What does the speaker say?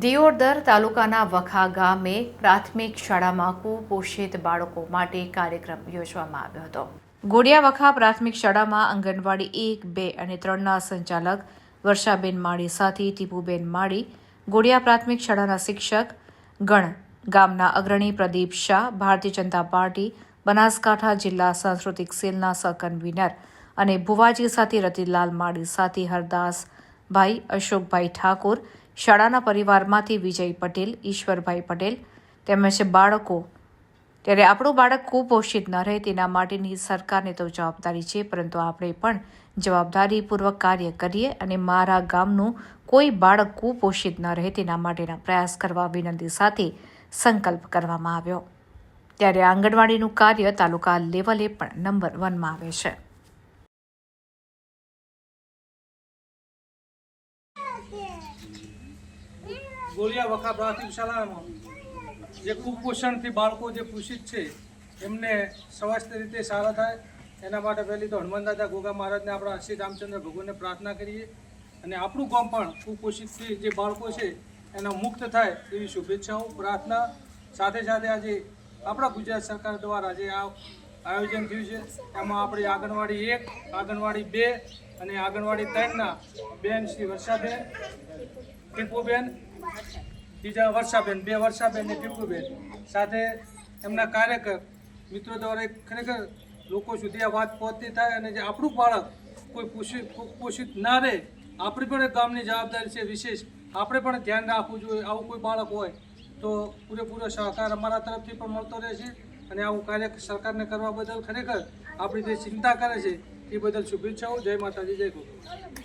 દિયોદર તાલુકાના વખા ગામે પ્રાથમિક શાળામાં કુપોષિત બાળકો માટે કાર્યક્રમ યોજવામાં આવ્યો હતો. ગોડિયા વખા પ્રાથમિક શાળામાં આંગણવાડી એક, બે અને ત્રણના સંચાલક વર્ષાબેન માળી સાથે ટીપુબેન માળી, ગોડિયા પ્રાથમિક શાળાના શિક્ષક ગણ, ગામના અગ્રણી પ્રદીપ શાહ, ભારતીય જનતા પાર્ટી, બનાસકાંઠા જિલ્લા સાંસ્કૃતિક સેલના સહકન્વીનર અને ભુવાજી સાથે રતિલાલ માળી સાથે હરદાસભાઈ, અશોકભાઈ ઠાકોર શાળાના પરિવારમાંથી વિજય પટેલ, ઈશ્વરભાઈ પટેલ તેમજ બાળકો. ત્યારે આપણું બાળક કુપોષિત ન રહે તેના માટેની સરકારને તો જવાબદારી છે, પરંતુ આપણે પણ જવાબદારીપૂર્વક કાર્ય કરીએ અને મારા ગામનું કોઈ બાળક કુપોષિત ન રહે તેના માટેના પ્રયાસ કરવા વિનંતી સાથે સંકલ્પ કરવામાં આવ્યો. ત્યારે આંગણવાડીનું કાર્ય તાલુકા લેવલે પણ નંબર વનમાં આવે છે. ગોળિયા વખા પ્રાથમિક શાળામાં જે કુપોષણથી બાળકો જે પોષિત છે, એમને સ્વસ્થ રીતે સારા થાય. એના માટે પહેલી તો હનુમાન દાદા ગોગા મહારાજને આપણા શ્રી રામચંદ્ર ભગવાનને પ્રાર્થના કરીએ. અને આપણું ગામ પણ કુપોષિતથી જે બાળકો છે, એના મુક્ત થાય એવી શુભેચ્છાઓ, પ્રાર્થના. સાથે સાથે આજે આપણા ગુજરાત સરકાર દ્વારા જે આ આયોજન થયું છે, એમાં આપણી આંગણવાડી એક, આંગણવાડી બે અને આંગણવાડી ત્રણના બેન શ્રી વર્ષાબેન, ટીપુબેન બીજા વર્ષાબેન, બે વર્ષાબેન ને ટીપુબેન. સાથે એમના કાર્યકર. મિત્રો દ્વારા ખરેખર લોકો સુધી આ વાત પહોંચતી થાય અને જે આપણું બાળક કોઈ પોષિત પોષિત ના રહે, આપણી પણ ગામની જવાબદારી છે વિશેષ. આપણે પણ ધ્યાન રાખવું જોઈએ. આવું કોઈ બાળક હોય તો પૂરેપૂરો સહકાર અમારા તરફથી પણ મળતો રહેશે અને આવું કાર્ય સરકારને કરવા બદલ ખરેખર આપણી જે ચિંતા કરે છે, એ બદલ શુભેચ્છાઓ. જય માતાજી, જય ગોકુળ